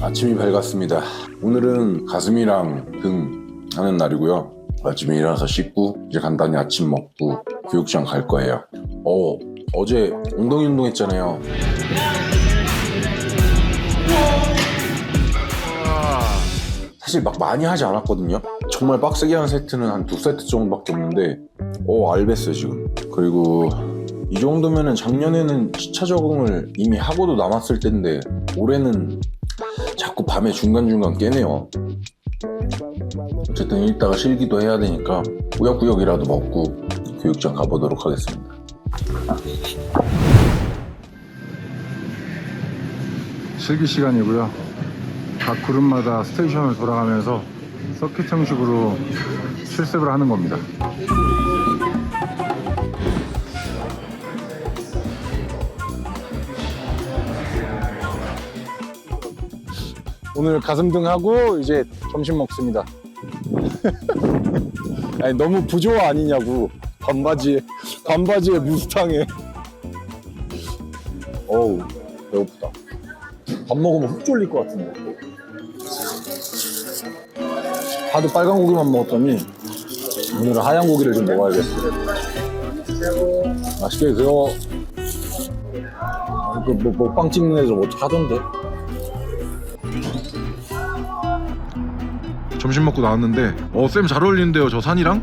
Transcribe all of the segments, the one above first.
아침이 밝았습니다. 오늘은 가슴이랑 등 하는 날이고요. 아침에 일어나서 씻고 이제 간단히 아침 먹고 교육장 갈 거예요. 어 어제 엉덩이 운동했잖아요. 사실 막 많이 하지 않았거든요. 정말 빡세게 한 세트는 한 두 세트 정도밖에 없는데 어 알bes어요 지금. 그리고 이 정도면은 작년에는 시차 적응을 이미 하고도 남았을 텐데 올해는 자꾸 밤에 중간중간 깨네요. 어쨌든 이따가 실기도 해야 되니까 꾸역꾸역이라도 먹고 교육장 가보도록 하겠습니다. 실기 시간이고요. 각 그룹마다 스테이션을 돌아가면서 서킷 형식으로 실습을 하는 겁니다. 오늘 가슴등 하고 이제 점심 먹습니다. 아니 너무 부조화 아니냐고 반바지에 반바지에 무스탕에. 어우 배고프다. 밥 먹으면 훅 졸릴 것 같은데. 하도 빨간 고기만 먹었더니 오늘은 하얀 고기를 좀 먹어야겠어. 맛있게 그거 그 뭐 먹방 찍는 애들 어떻게 하던데? 점심 먹고 나왔는데 어 쌤 잘 어울리는데요 저 산이랑?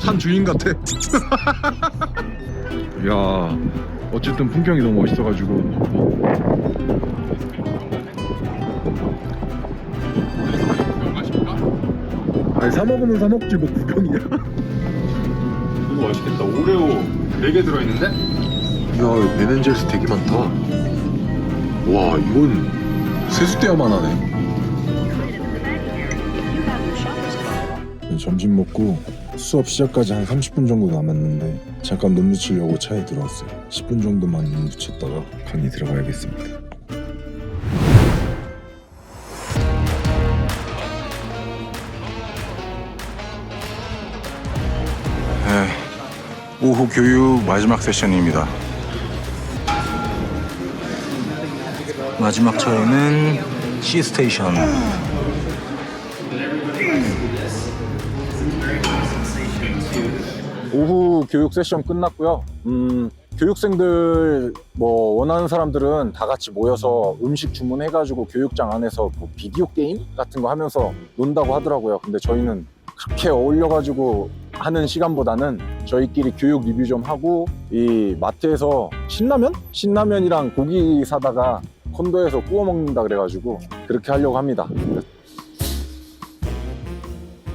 산 주인 같아 야 어쨌든 풍경이 너무 멋있어가지고 아니 사 먹으면 사 먹지 뭐 구경이야 이거 맛있겠다. 오레오 4개 들어있는데? 이야 베넨젤스 되게 많다. 와 이건 세수대야만 하네. 점심 먹고 수업 시작까지 한 30분 정도 남았는데 잠깐 눈 붙이려고 차에 들어왔어요. 10분 정도만 눈 붙였다가 강의 들어가야겠습니다. 네, 오후 교육 마지막 세션입니다. 마지막 차에는 C 스테이션. 오후 교육 세션 끝났고요. 음, 교육생들 뭐 원하는 사람들은 다 같이 모여서 음식 주문해가지고 교육장 안에서 뭐 비디오 게임 같은 거 하면서 논다고 하더라고요. 근데 저희는 그렇게 어울려가지고 하는 시간보다는 저희끼리 교육 리뷰 좀 하고 이 마트에서 신라면? 신라면이랑 고기 사다가 콘도에서 구워 먹는다 그래가지고 그렇게 하려고 합니다.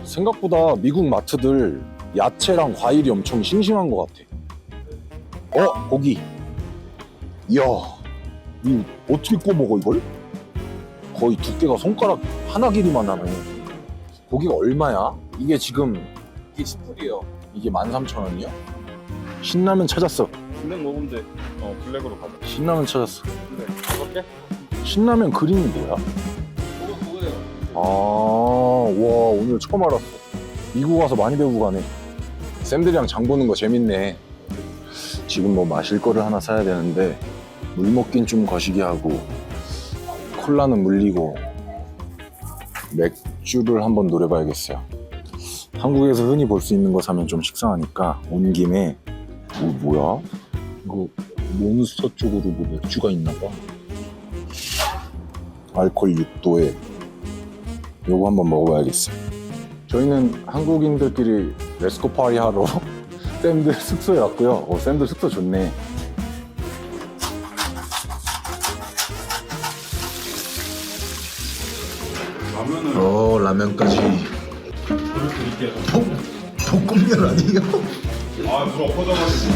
생각보다 미국 마트들 야채랑 과일이 엄청 싱싱한 것 같아. 어, 고기. 이야, 이 어떻게 구워 먹어 이걸? 거의 두께가 손가락 하나 길이만 하네. 고기가 얼마야? 이게 지금 이게 10불이에요. 이게 13,000원이요? 신라면 찾았어. 블랙 먹으면 돼. 어, 블랙으로 가자. 신라면 찾았어. 블랙. 다섯 개? 신라면 그림이 뭐야? 그거 그거예요. 아, 와, 오늘 처음 알았어. 미국 와서 많이 배우고 가네. 쌤들이랑 장 보는 거 재밌네. 지금 뭐 마실 거를 하나 사야 되는데, 물 먹긴 좀 거시기 하고, 콜라는 물리고, 맥주를 한번 노려봐야겠어요. 한국에서 흔히 볼 수 있는 거 사면 좀 식상하니까, 온 김에, 뭐, 뭐야? 이거 몬스터 쪽으로 뭐 맥주가 있나 봐. 알콜 6도에 요거 한번 먹어봐야겠어요. 저희는 한국인들끼리 레스코 파리 하러 쌤들 숙소에 왔고요. 어, 쌤들 숙소 좋네. 라면을 어 라면까지. 드릴게요. 볶음면 아니에요? 아, 물 엎어져가지고.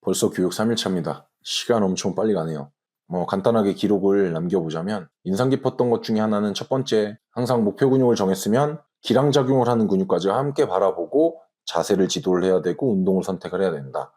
벌써 교육 3일차입니다. 시간 엄청 빨리 가네요. 뭐 간단하게 기록을 남겨보자면 인상 깊었던 것 중에 하나는 첫 번째 항상 목표 근육을 정했으면 기량작용을 하는 근육까지 함께 바라보고 자세를 지도를 해야 되고 운동을 선택을 해야 된다.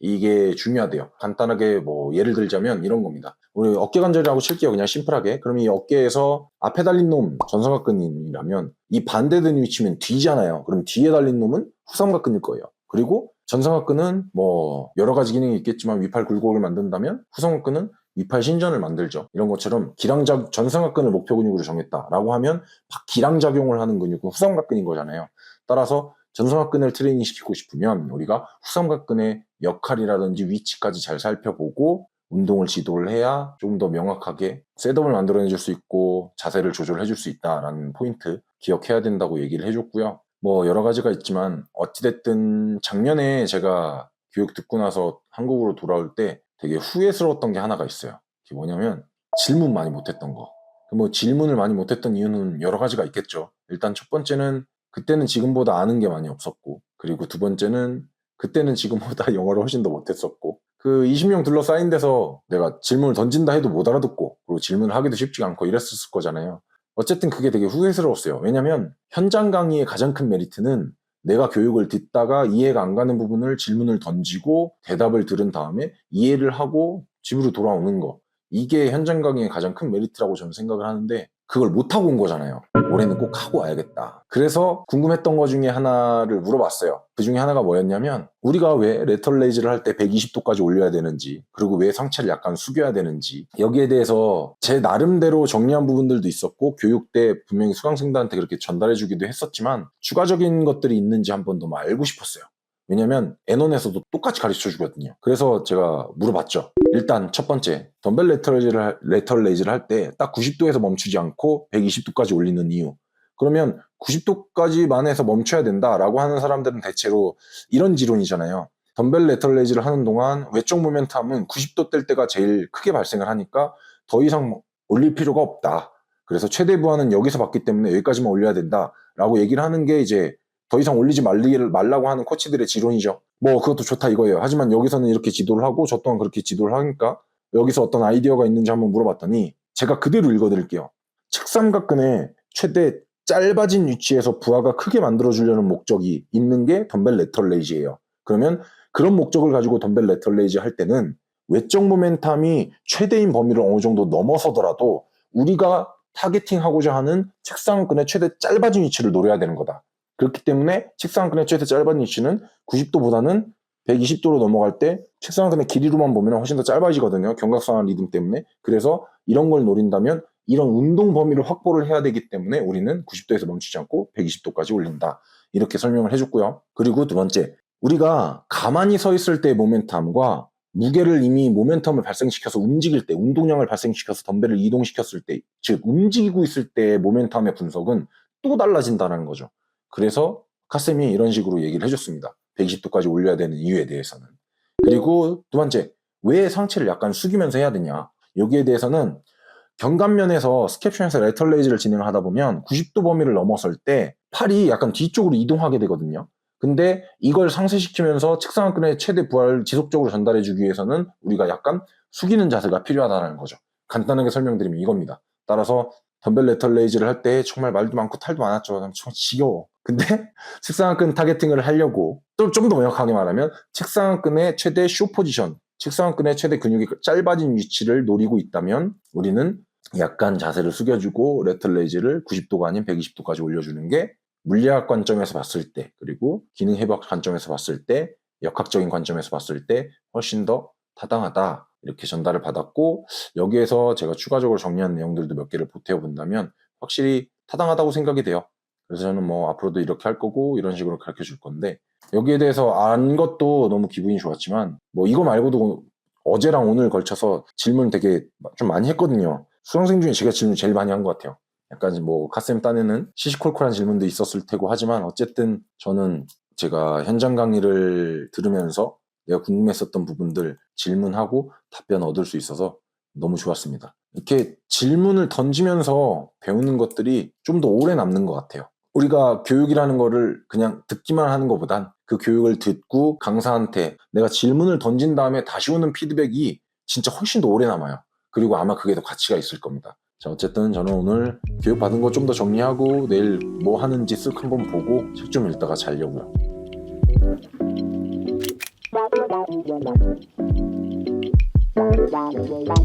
이게 중요하대요. 간단하게 뭐 예를 들자면 이런 겁니다. 우리 어깨 관절이라고 칠게요. 그냥 심플하게. 그럼 이 어깨에서 앞에 달린 놈 전성각근이라면 이 반대된 위치면 뒤잖아요. 그럼 뒤에 달린 놈은 후삼각근일 거예요. 그리고 전성학근은 뭐 여러 가지 기능이 있겠지만 위팔 굴곡을 만든다면 후성학근은 위팔 신전을 만들죠. 이런 것처럼 기량작 전성학근을 목표 근육으로 정했다라고 하면 기량작용을 하는 근육은 후성학근인 거잖아요. 따라서 전성학근을 트레이닝 시키고 싶으면 우리가 후성학근의 역할이라든지 위치까지 잘 살펴보고 운동을 지도를 해야 좀더 명확하게 셋업을 만들어내줄 수 있고 자세를 조절해 줄 수 있다라는 포인트 기억해야 된다고 얘기를 해줬고요. 뭐 여러 가지가 있지만 어찌됐든 작년에 제가 교육 듣고 나서 한국으로 돌아올 때 되게 후회스러웠던 게 하나가 있어요. 그게 뭐냐면 질문 많이 못했던 거. 뭐 질문을 많이 못했던 이유는 여러 가지가 있겠죠. 일단 첫 번째는 그때는 지금보다 아는 게 많이 없었고, 그리고 두 번째는 그때는 지금보다 영어를 훨씬 더 못했었고, 그 20명 둘러싸인 데서 내가 질문을 던진다 해도 못 알아듣고, 그리고 질문을 하기도 쉽지가 않고 이랬었을 거잖아요. 어쨌든 그게 되게 후회스러웠어요. 왜냐면 현장 강의의 가장 큰 메리트는 내가 교육을 듣다가 이해가 안 가는 부분을 질문을 던지고 대답을 들은 다음에 이해를 하고 집으로 돌아오는 거. 이게 현장 강의의 가장 큰 메리트라고 저는 생각을 하는데 그걸 못하고 온 거잖아요. 올해는 꼭 하고 와야겠다. 그래서 궁금했던 것 중에 하나를 물어봤어요. 그 중에 하나가 뭐였냐면 우리가 왜 레털 레이즈를 할 때 120도까지 올려야 되는지 그리고 왜 상체를 약간 숙여야 되는지 여기에 대해서 제 나름대로 정리한 부분들도 있었고 교육 때 분명히 수강생들한테 그렇게 전달해 주기도 했었지만 추가적인 것들이 있는지 한 번 더 알고 싶었어요. 왜냐면 N1에서도 똑같이 가르쳐 주거든요. 그래서 제가 물어봤죠. 일단 첫 번째, 덤벨 레터 레이즈를, 할- 레터 레이즈를 할 때 딱 90도에서 멈추지 않고 120도까지 올리는 이유. 그러면 90도까지만 해서 멈춰야 된다라고 하는 사람들은 대체로 이런 지론이잖아요. 덤벨 레터 레이즈를 하는 동안 외적 모멘텀은 90도 뗄 때가 제일 크게 발생을 하니까 더 이상 올릴 필요가 없다. 그래서 최대 부하는 여기서 받기 때문에 여기까지만 올려야 된다라고 얘기를 하는 게 이제 더 이상 올리지 말리를 말라고 하는 코치들의 지론이죠. 뭐 그것도 좋다 이거예요. 하지만 여기서는 이렇게 지도를 하고 저 또한 그렇게 지도를 하니까 여기서 어떤 아이디어가 있는지 한번 물어봤더니 제가 그대로 읽어드릴게요. 책삼각근의 최대 짧아진 위치에서 부하가 크게 만들어주려는 목적이 있는 게 덤벨 레터 레이즈예요. 그러면 그런 목적을 가지고 덤벨 레터 레이즈 할 때는 외적 모멘텀이 최대인 범위를 어느 정도 넘어서더라도 우리가 타겟팅하고자 하는 책상근의 최대 짧아진 위치를 노려야 되는 거다. 그렇기 때문에 책상근의 최대 짧은 위치는 90도보다는 120도로 넘어갈 때 책상근의 길이로만 보면 훨씬 더 짧아지거든요. 경각성한 리듬 때문에. 그래서 이런 걸 노린다면 이런 운동 범위를 확보를 해야 되기 때문에 우리는 90도에서 멈추지 않고 120도까지 올린다. 이렇게 설명을 해줬고요. 그리고 두 번째, 우리가 가만히 서 있을 때의 모멘텀과 무게를 이미 모멘텀을 발생시켜서 움직일 때, 운동량을 발생시켜서 덤벨을 이동시켰을 때, 즉 움직이고 있을 때의 모멘텀의 분석은 또 달라진다는 거죠. 그래서 카쌤이 이런 식으로 얘기를 해줬습니다. 120도까지 올려야 되는 이유에 대해서는. 그리고 두 번째, 왜 상체를 약간 숙이면서 해야 되냐? 여기에 대해서는 경감면에서 스캡션에서 레털레이즈를 진행하다 보면 90도 범위를 넘어설 때 팔이 약간 뒤쪽으로 이동하게 되거든요. 근데 이걸 상쇄시키면서 책상근의 최대 부하를 지속적으로 전달해주기 위해서는 우리가 약간 숙이는 자세가 필요하다는 거죠. 간단하게 설명드리면 이겁니다. 따라서 덤벨 레털 레이즈를 할 때 정말 말도 많고 탈도 많았죠. 정말 지겨워. 근데 책상근 타겟팅을 하려고 좀 더 명확하게 말하면 책상근의 최대 쇼 포지션, 책상근의 최대 근육이 짧아진 위치를 노리고 있다면 우리는 약간 자세를 숙여주고 레털 레이즈를 90도가 아닌 120도까지 올려주는 게 물리학 관점에서 봤을 때 그리고 기능 회복 관점에서 봤을 때 역학적인 관점에서 봤을 때 훨씬 더 타당하다 이렇게 전달을 받았고 여기에서 제가 추가적으로 정리한 내용들도 몇 개를 보태어 본다면 확실히 타당하다고 생각이 돼요. 그래서 저는 뭐 앞으로도 이렇게 할 거고 이런 식으로 가르쳐 줄 건데 여기에 대해서 안 것도 너무 기분이 좋았지만 뭐 이거 말고도 어제랑 오늘 걸쳐서 질문 되게 좀 많이 했거든요. 수강생 중에 제가 질문 제일 많이 한 것 같아요. 약간 뭐 카쌤 딴에는 시시콜콜한 질문도 있었을 테고 하지만 어쨌든 저는 제가 현장 강의를 들으면서 내가 궁금했었던 부분들 질문하고 답변 얻을 수 있어서 너무 좋았습니다. 이렇게 질문을 던지면서 배우는 것들이 좀 더 오래 남는 것 같아요. 우리가 교육이라는 거를 그냥 듣기만 하는 것보단 그 교육을 듣고 강사한테 내가 질문을 던진 다음에 다시 오는 피드백이 진짜 훨씬 더 오래 남아요. 그리고 아마 그게 더 가치가 있을 겁니다. 자, 어쨌든 저는 오늘 교육 받은 거 좀 더 정리하고 내일 뭐 하는지 쓱 한번 보고 책 좀 읽다가 자려고요. Bye.